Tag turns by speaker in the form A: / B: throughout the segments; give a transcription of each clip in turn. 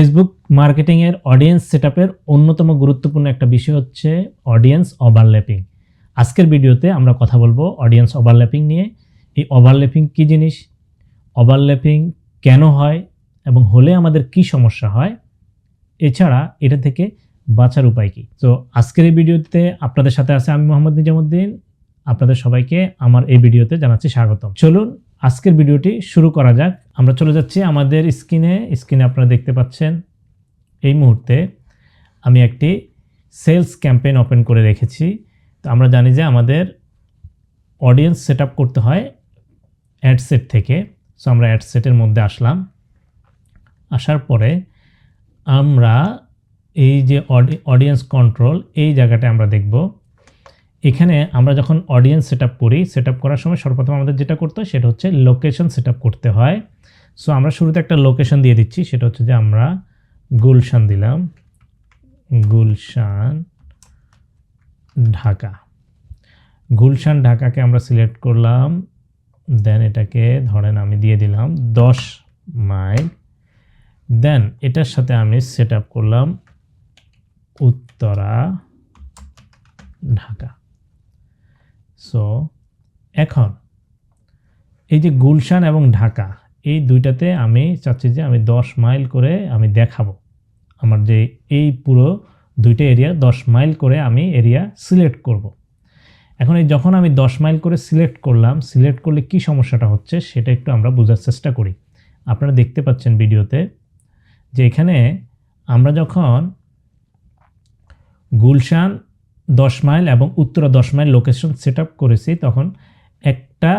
A: Facebook মার্কেটিংয়ের audience সেটআপের অন্যতম গুরুত্বপূর্ণ একটা বিষয় হচ্ছে অডিয়েন্স ওভারল্যাপিং আজকের ভিডিওতে আমরা কথা বলব অডিয়েন্স ওভারল্যাপিং নিয়ে। এই ওভারল্যাপিং কী জিনিস? ওভারল্যাপিং কেন হয় এবং হলে আমাদের কি সমস্যা হয়? এছাড়া এটা থেকে বাঁচার উপায় কী? তো আজকের এই ভিডিওতে আপনাদের সাথে আছে আমি মোহাম্মদ নিজামুদ্দিন। আপনাদের সবাইকে আমার এই ভিডিওতে জানাচ্ছি স্বাগতম। চলুন, আজকের ভিডিওটি শুরু করা যাক। আমরা চলে যাচ্ছি আমাদের স্ক্রিনে। স্ক্রিনে আপনারা দেখতে পাচ্ছেন, এই মুহূর্তে আমি একটি সেলস ক্যাম্পেইন ওপেন করে রেখেছি। তো আমরা জানি যে আমাদের অডিয়েন্স সেট করতে হয় অ্যাডসেট থেকে। সো আমরা অ্যাডসেটের মধ্যে আসলাম। আসার পরে আমরা এই যে অডিয়েন্স কন্ট্রোল, এই জায়গাটা আমরা দেখব। এখানে আমরা যখন অডিয়েন্স সেট করি সেট করার সময় সর্বপ্রথম আমাদের যেটা করতে হয় সেটা হচ্ছে লোকেশন সেট করতে হয়। সো আমরা শুরুতে একটা লোকেশন দিয়ে দিচ্ছি, সেটা হচ্ছে যে আমরা গুলশান দিলাম। গুলশান, ঢাকা। গুলশান, ঢাকাকে আমরা সিলেক্ট করলাম দেন এটাকে ধরেন আমি দিয়ে দিলাম দশ মাইল। দেন এটার সাথে আমি সেট করলাম উত্তরা, ঢাকা। সো এখন এই যে গুলশান এবং ঢাকা, এই দুইটাতে আমি চাচ্ছি যে আমি দশ মাইল করে আমি দেখাবো আমার যে এই পুরো দুইটা এরিয়া দশ মাইল করে আমি এরিয়া সিলেক্ট করব। এখন এই যখন আমি দশ মাইল করে সিলেক্ট করলাম সিলেক্ট করলে কি সমস্যাটা হচ্ছে সেটা একটু আমরা বোঝার চেষ্টা করি আপনারা দেখতে পাচ্ছেন ভিডিওতে যে এখানে আমরা যখন গুলশান দশ মাইল এবং উত্তরা দশ মাইল লোকেশন সেট আপ করেছি, তখন একটা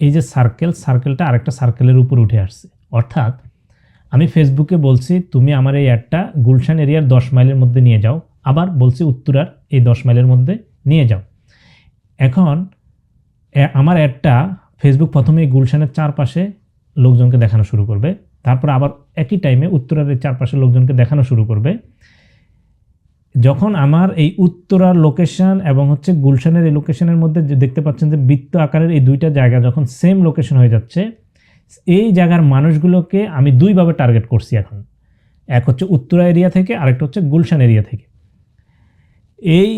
A: এই যে সার্কেল সার্কেলটা আরেকটা সার্কেলের উপর উঠে আসছে। অর্থাৎ আমি ফেসবুকে বলছি, তুমি আমার এই অ্যাডটা গুলশান এরিয়ার দশ মাইলের মধ্যে নিয়ে যাও। আবার বলছি, উত্তরার এই দশ মাইলের মধ্যে নিয়ে যাও। এখন আমার অ্যাডটা ফেসবুক প্রথমে গুলশানের চারপাশে লোকজনকে দেখানো শুরু করবে, তারপর আবার একই টাইমে উত্তরার চারপাশে লোকজনকে দেখানো শুরু করবে। যখন আমার এই উত্তরার লোকেশন এবং হচ্ছে গুলশানের এই লোকেশনের মধ্যে যে দেখতে পাচ্ছেন যে বৃত্ত আকারের এই দুইটা জায়গা যখন সেম লোকেশন হয়ে যাচ্ছে, এই জায়গার মানুষগুলোকে আমি দুইভাবে টার্গেট করছি এখন। এক হচ্ছে উত্তরা এরিয়া থেকে, আরেকটা হচ্ছে গুলশান এরিয়া থেকে। এই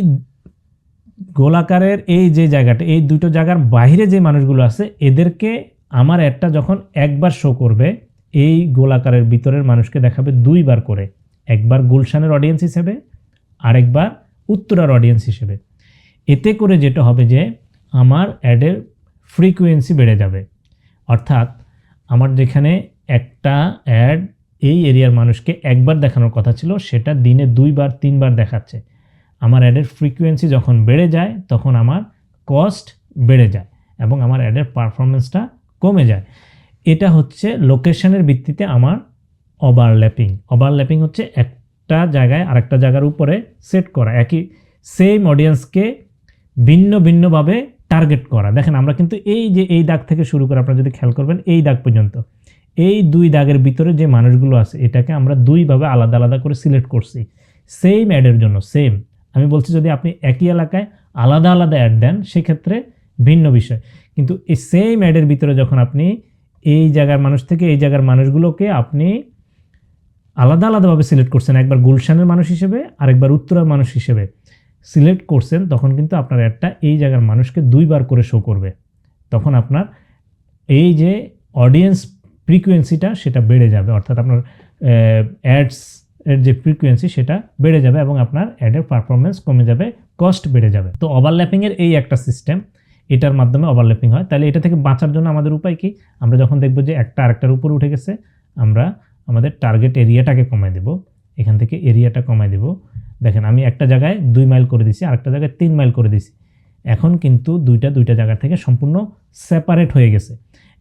A: গোলাকারের এই যে জায়গাটা, এই দুটো জায়গার বাইরে যে মানুষগুলো আছে, এদেরকে আমার একটা যখন একবার শো করবে, এই গোলাকারের ভিতরের মানুষকে দেখাবে দুইবার করে। একবার গুলশানের অডিয়েন্স হিসেবে আরেকবার উত্তরার অডিয়েন্স হিসেবে। এতে করে যেটা হবে যে আমার অ্যাডের ফ্রিকুয়েন্সি বেড়ে যাবে। অর্থাৎ আমার যেখানে একটা অ্যাড এই এরিয়ার মানুষকে একবার দেখানোর কথা ছিল, সেটা দিনে দুইবার, তিনবার দেখাচ্ছে। আমার অ্যাডের ফ্রিকুয়েন্সি যখন বেড়ে যায়, তখন আমার কস্ট বেড়ে যায় এবং আমার অ্যাডের পারফরমেন্সটা কমে যায়। এটা হচ্ছে লোকেশনের ভিত্তিতে আমার ওভারল্যাপিং ওভারল্যাপিং হচ্ছে একটা জায়গায় আরেকটা জায়গার উপরে সেট করা, একই সেম অডিয়েন্সকে ভিন্ন ভিন্নভাবে টার্গেট করা। দেখেন, আমরা কিন্তু এই যে এই দাগ থেকে শুরু করে আপনারা যদি খেয়াল করবেন, এই দাগ পর্যন্ত, এই দুই দাগের ভিতরে যে মানুষগুলো আছে, এটাকে আমরা দুইভাবে আলাদা আলাদা করে সিলেক্ট করছি। সেম অ্যাডের জন্য সেম আমি বলছি যদি আপনি একই এলাকায় আলাদা আলাদা অ্যাড দেন, সেক্ষেত্রে ভিন্ন বিষয়। কিন্তু এই সেম অ্যাডের ভিতরে যখন আপনি এই জায়গার মানুষ থেকে এই জায়গার মানুষগুলোকে আপনি আলাদা আলাদাভাবে সিলেক্ট করছেন একবার গুলশানের মানুষ হিসেবে, আরেকবার উত্তরার মানুষ হিসেবে। সিলেক্ট করছেন, তখন কিন্তু আপনার অ্যাডটা এই জায়গার মানুষকে দুইবার করে শো করবে। তখন আপনার এই যে অডিয়েন্স ফ্রিকুয়েন্সিটা সেটা বেড়ে যাবে, অর্থাৎ আপনার অ্যাডস এর যে ফ্রিকুয়েন্সি সেটা বেড়ে যাবে এবং আপনার অ্যাডের পারফরমেন্স কমে যাবে কস্ট বেড়ে যাবে। তো ওভারল্যাপিংয়ের এই একটা সিস্টেম এটার মাধ্যমে ওভারল্যাপিং হয়। তাহলে এটা থেকে বাঁচার জন্য আমাদের উপায় কি? আমরা যখন দেখব যে একটা আরেকটার উপর উঠে গেছে, আমরা আমাদের টার্গেট এরিয়াটাকে কমাই দেব। এখান থেকে এরিয়াটা কমাই দেব। দেখেন, আমি একটা জায়গায় দুই মাইল করে দিছি, আরেকটা জায়গায় তিন মাইল করে দিছি। এখন কিন্তু দুইটা দুইটা জায়গা থেকে সম্পূর্ণ সেপারেট হয়ে গেছে।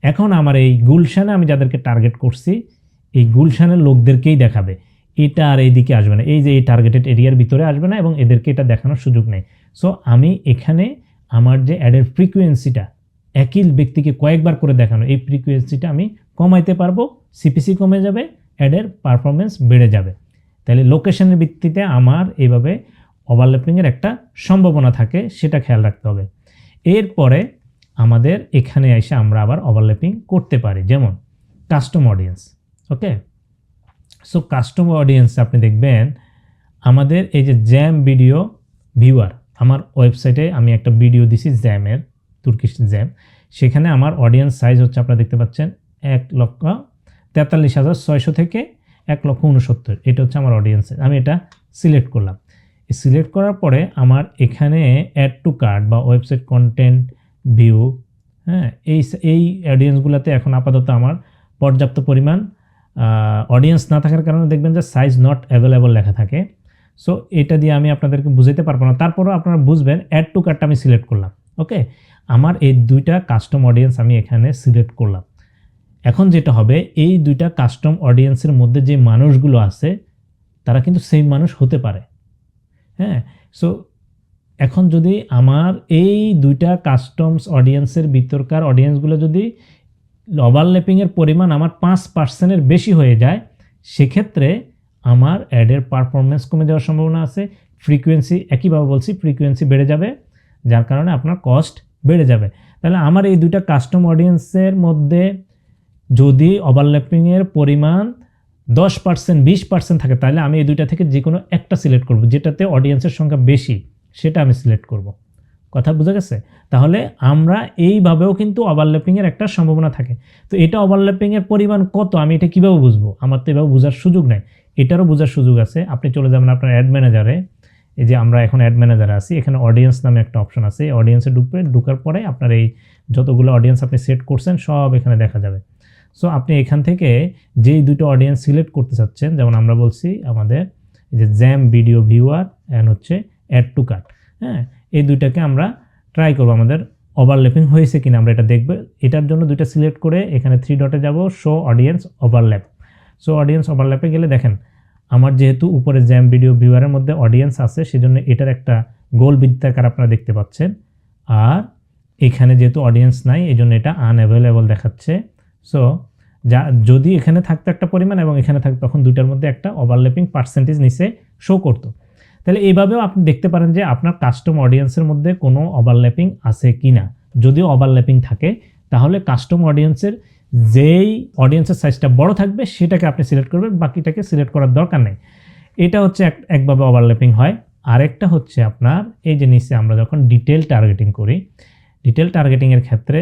A: এখন আমার এই গুলশানে আমি যাদেরকে টার্গেট করছি, এই গুলশানের লোকদেরকেই দেখাবে। এটা আর এইদিকে আসবে না। এই যে এই টার্গেটেড এরিয়ার ভিতরে আসবে না এবং এদেরকে এটা দেখানোর সুযোগ নেই। সো আমি এখানে আমার যে অ্যাডের ফ্রিকুয়েন্সিটা একই ব্যক্তিকে কয়েকবার করে দেখানো, এই ফ্রিকুয়েন্সিটা আমি কমাইতে পারব সিপিসি কমে যাবে অ্যাডের পারফরমেন্স বেড়ে যাবে। তাহলে লোকেশনের ভিত্তিতে আমার এইভাবে ওভারল্যাপিংয়ের একটা সম্ভাবনা থাকে, সেটা খেয়াল রাখতে হবে। এরপরে আমাদের এখানে এসে আমরা আবার ওভারল্যাপিং করতে পারি, যেমন custom audience okay so custom audience আপনি দেখবেন, আমাদের এই যে জ্যাম ভিডিও ভিউয়ার আমার ওয়েবসাইটে আমি একটা ভিডিও দিছি জ্যামের তুর্কিশ জ্যাম। সেখানে আমার অডিয়েন্স সাইজ হচ্ছে আপনারা দেখতে পাচ্ছেন এক লক্ষ তেতাল্লিশ হাজার ছয়শো থেকে এক লক্ষ উনসত্তর। এটা হচ্ছে আমার অডিয়েন্স আমি এটা সিলেক্ট করলাম। সিলেক্ট করার পরে আমার এখানে অ্যাড টু কার্ড বা ওয়েবসাইট কন্টেন্ট ভিউ হ্যাঁ এই এই অডিয়েন্সগুলোতে এখন আপাতত আমার পর্যাপ্ত পরিমাণ অডিয়েন্স না থাকার কারণে দেখবেন যে সাইজ নট অ্যাভেলেবল লেখা থাকে। সো এটা দিয়ে আমি আপনাদেরকে বুঝাইতে পারব না। তারপরও আপনারা বুঝবেন অ্যাড টু কার্ডটা আমি সিলেক্ট করলাম। ওকে আমার এই দুইটা কাস্টম অডিয়েন্স আমি এখানে সিলেক্ট করলাম। এখন যেটা হবে, এই দুইটা কাস্টম অডিয়েন্সের মধ্যে যে মানুষগুলো আছে, তারা কিন্তু সেম মানুষ হতে পারে। হ্যাঁ? সো এখন যদি আমার এই দুইটা কাস্টমস অডিয়েন্সের ভিতরকার অডিয়েন্সগুলো যদি ওভারল্যাপিংয়ের পরিমাণ আমার পাঁচ পার্সেন্টের বেশি হয়ে যায়, সেক্ষেত্রে আমার অ্যাডের পারফরমেন্স কমে যাওয়ার সম্ভাবনা আছে। ফ্রিকোয়েন্সি একইভাবে বলছি ফ্রিকোয়েন্সি বেড়ে যাবে। যার কারণে আপনার কস্ট বেড়ে যাবে। তাহলে আমার এই দুইটা কাস্টম অডিয়েন্সের মধ্যে যদি ওভারল্যাপিংয়ের পরিমাণ দশ পার্সেন্ট বিশ পার্সেন্ট থাকে, তাহলে আমি এই দুইটা থেকে যে কোনো একটা সিলেক্ট করব, যেটাতে অডিয়েন্সের সংখ্যা বেশি, সেটা আমি সিলেক্ট করব। কথা বোঝা গেছে? তাহলে আমরা এইভাবেও কিন্তু ওভারল্যাপিংয়ের একটা সম্ভাবনা থাকে। তো এটা ওভারল্যাপিংয়ের পরিমাণ কত? আমি এটা কীভাবে বুঝব? আমার তো এভাবে বোঝার সুযোগ নেই। এটারও বোঝার সুযোগ আছে। আপনি চলে যাবেন আপনার অ্যাড ম্যানেজারে এই যে আমরা এখন অ্যাড ম্যানেজারে আছি, এখানে অডিয়েন্স নামে একটা অপশন আছে। অডিয়েন্সে ঢুকবে, ঢুকার পরে আপনার এই যতগুলো অডিয়েন্স আপনি সেট করছেন, সব এখানে দেখা যাবে। সো আপনি এখান থেকে যেই দুটো অডিয়েন্স সিলেক্ট করতে চাচ্ছেন, যেমন আমরা বলছি আমাদের এই যে জ্যাম ভিডিও ভিউয়ার অ্যান্ড হচ্ছে অ্যাড টু কাট হ্যাঁ? এই দুইটাকে আমরা ট্রাই করব। আমাদের ওভারল্যাপিং হয়েছে কিনা আমরা এটা দেখব। এটার জন্য দুইটা সিলেক্ট করে এখানে থ্রি ডটে যাব show audience overlap so audience ওভারল্যাপে গেলে দেখেন আমার যেহেতু উপরে জ্যাম ভিডিও ভিউয়ারের মধ্যে অডিয়েন্স আছে, সেজন্য এটার একটা গোল বৃত্তাকার আপনারা দেখতে পাচ্ছেন। আর এখানে যেহেতু অডিয়েন্স নাই এই জন্য এটা আনঅ্যাভেলেবল দেখাচ্ছে। সো যা, যদি এখানে থাকতো একটা পরিমাণ এবং এখানে থাকতো, তখন দুইটার মধ্যে একটা ওভারল্যাপিং পার্সেন্টেজ নিচে শো করতো। তাহলে এইভাবেও আপনি দেখতে পারেন যে আপনার কাস্টম অডিয়েন্সের মধ্যে কোনো ওভারল্যাপিং আছে কি না যদিও ওভারল্যাপিং থাকে, তাহলে কাস্টম অডিয়েন্সের যেই অডিয়েন্সের সাইজটা বড় থাকবে, সেটাকে আপনি সিলেক্ট করবেন, বাকিটাকে সিলেক্ট করার দরকার নেই। এটা হচ্ছে এক, একভাবে ওভারল্যাপিং হয়। আরেকটা হচ্ছে আপনার, এই যে নিচে আমরা যখন ডিটেল টার্গেটিং করি ডিটেল টার্গেটিংয়ের ক্ষেত্রে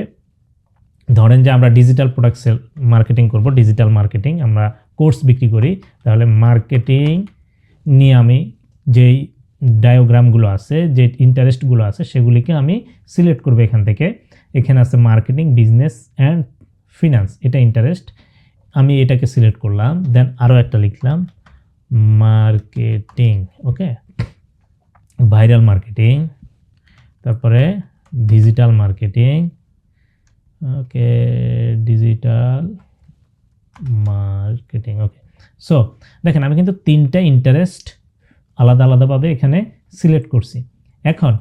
A: ধরেন যে আমরা ডিজিটাল প্রোডাক্ট সেল মার্কেটিং করব ডিজিটাল মার্কেটিং আমরা কোর্স বিক্রি করি, তাহলে মার্কেটিং নিয়ে আমি যেই ডায়োগ্রামগুলো আছে, যে ইন্টারেস্টগুলো আছে, সেগুলিকে আমি সিলেক্ট করব এখান থেকে। এখানে আছে মার্কেটিং বিজনেস অ্যান্ড ফিনান্স এটা ইন্টারেস্ট আমি এটাকে সিলেক্ট করলাম দেন আরও একটা লিখলাম মার্কেটিং ওকে ভাইরাল মার্কেটিং তারপরে digital marketing okay digital marketing okay so দেখেন আমি কিন্তু তিনটা ইন্টারেস্ট আলাদা আলাদাভাবে এখানে সিলেক্ট করছি। এখন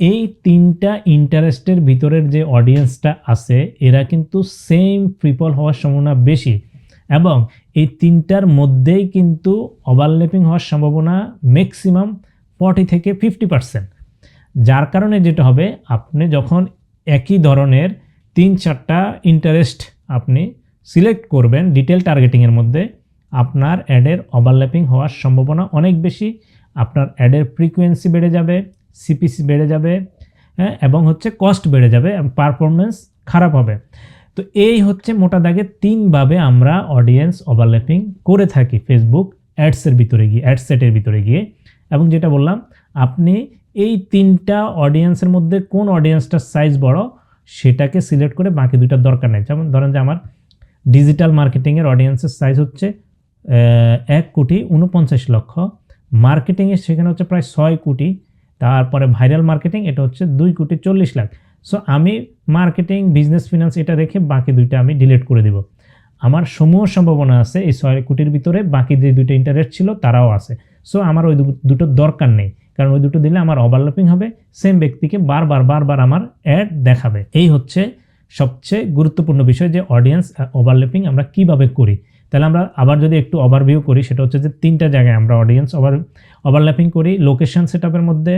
A: এই তিনটা ইন্টারেস্টের ভিতরের যে অডিয়েন্সটা আছে, এরা কিন্তু সেম পিপল হওয়ার সম্ভাবনা বেশি। এবং এই তিনটার মধ্যেই কিন্তু ওভারল্যাপিং হওয়ার সম্ভাবনা ম্যাক্সিমাম ফর্টি থেকে ফিফটি পার্সেন্ট যার কারণে যেটা হবে, আপনি যখন একই ধরনের তিন চারটা ইন্টারেস্ট আপনি সিলেক্ট করবেন ডিটেল টার্গেটিংয়ের মধ্যে, আপনার অ্যাডের ওভারল্যাপিং হওয়ার সম্ভাবনা অনেক বেশি, আপনার অ্যাডের ফ্রিকোয়েন্সি বেড়ে যাবে সিপিসি বেড়ে যাবে হ্যাঁ এবং হচ্ছে কস্ট বেড়ে যাবে এবং পারফরমেন্স খারাপ হবে। তো এই হচ্ছে মোটা দাগে তিনভাবে আমরা অডিয়েন্স ওভারল্যাপিং করে থাকি ফেসবুক অ্যাডসের ভিতরে গিয়ে অ্যাড সেটের ভিতরে গিয়ে। এবং যেটা বললাম, আপনি এই তিনটা অডিয়েন্সের মধ্যে কোন অডিয়েন্সটার সাইজ বড়, সেটাকে সিলেক্ট করে বাকি দুইটার দরকার নেই। যেমন ধরেন যে আমার ডিজিটাল মার্কেটিংয়ের অডিয়েন্সের সাইজ হচ্ছে এক কোটি উনপঞ্চাশ লক্ষ। মার্কেটিংয়ে সেখানে হচ্ছে প্রায় ছয় কোটি। তারপরে ভাইরাল মার্কেটিং, এটা হচ্ছে দুই কোটি চল্লিশ লাখ। সো আমি মার্কেটিং, বিজনেস, ফিনান্স, এটা রেখে বাকি দুইটা আমি ডিলিট করে দিব। আমার সমূহ সম্ভাবনা আছে এই ছয় কোটির ভিতরে, বাকি যে দুইটা ইন্টারেস্ট ছিল তারাও আছে। সো আমার ওই দুটোর দরকার নেই। কারণ ওই দুটো দিলে আমার ওভারল্যাপিং হবে সেম ব্যক্তিকে বারবার বারবার আমার অ্যাড দেখাবে। এই হচ্ছে সবচেয়ে গুরুত্বপূর্ণ বিষয় যে অডিয়েন্স ওভারল্যাপিং আমরা কীভাবে করি। তাহলে আমরা আবার যদি একটু ওভারভিউ করি, সেটা হচ্ছে যে তিনটা জায়গায় আমরা অডিয়েন্স ওভার ওভারল্যাপিং করি। লোকেশন সেট মধ্যে,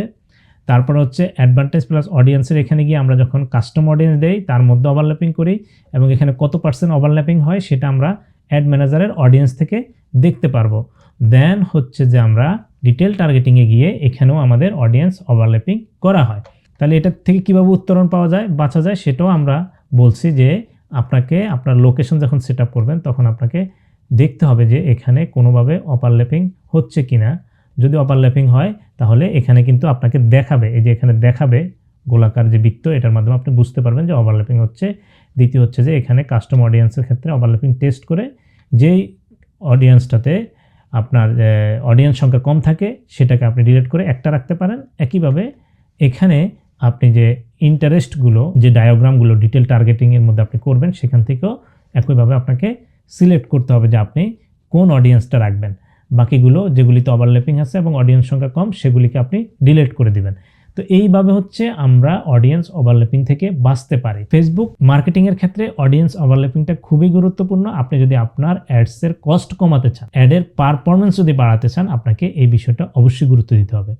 A: তারপর হচ্ছে অ্যাডভান্টেজ প্লাস অডিয়েন্সের এখানে গিয়ে আমরা যখন কাস্টম অডিয়েন্স দেই, তার মধ্যে ওভারল্যাপিং করি এবং এখানে কত পার্সেন্ট ওভারল্যাপিং হয়, সেটা আমরা অ্যাড ম্যানেজারের অডিয়েন্স থেকে দেখতে পারব। দেন হচ্ছে যে আমরা ডিটেল টার্গেটিংয়ে গিয়ে এখানেও আমাদের অডিয়েন্স ওভারল্যাপিং করা হয়। তাহলে এটার থেকে কীভাবে উত্তরণ পাওয়া যায় বাঁচা যায়, সেটাও আমরা বলছি যে আপনাকে, আপনার লোকেশন যখন সেট করবেন, তখন আপনাকে দেখতে হবে যে এখানে কোনোভাবে ওভারল্যাপিং হচ্ছে কি না যদি ওভারল্যাপিং হয়, তাহলে এখানে কিন্তু আপনাকে দেখাবে, এই যে এখানে দেখাবে গোলাকার যে বৃত্ত, এটার মাধ্যমে আপনি বুঝতে পারবেন যে ওভারল্যাপিং হচ্ছে। দ্বিতীয় হচ্ছে যে এখানে কাস্টম অডিয়েন্সের ক্ষেত্রে ওভারল্যাপিং টেস্ট করে যেই অডিয়েন্সটাতে আপনার অডিয়েন্স সংখ্যা কম থাকে, সেটাকে আপনি ডিলিট করে একটা রাখতে পারেন। একইভাবে এখানে আপনি যে ইন্টারেস্টগুলো যে ডায়াগ্রামগুলো ডিটেল টার্গেটিংয়ের মধ্যে আপনি করবেন, সেখান থেকেও একইভাবে আপনাকে সিলেক্ট করতে হবে যে আপনি কোন অডিয়েন্সটা রাখবেন। বাকিগুলো যেগুলিতে ওভারল্যাপিং আছে এবং অডিয়েন্স সংখ্যা কম, সেগুলিকে আপনি ডিলেট করে দিবেন। তো এইভাবে হচ্ছে আমরা অডিয়েন্স ওভারল্যাপিং থেকে বাঁচতে পারি। ফেসবুক মার্কেটিংয়ের ক্ষেত্রে অডিয়েন্স ওভারল্যাপিংটা খুবই গুরুত্বপূর্ণ। আপনি যদি আপনার অ্যাডসের কস্ট কমাতে চান অ্যাডের পারফরমেন্স যদি বাড়াতে চান, আপনাকে এই বিষয়টা অবশ্যই গুরুত্ব দিতে হবে।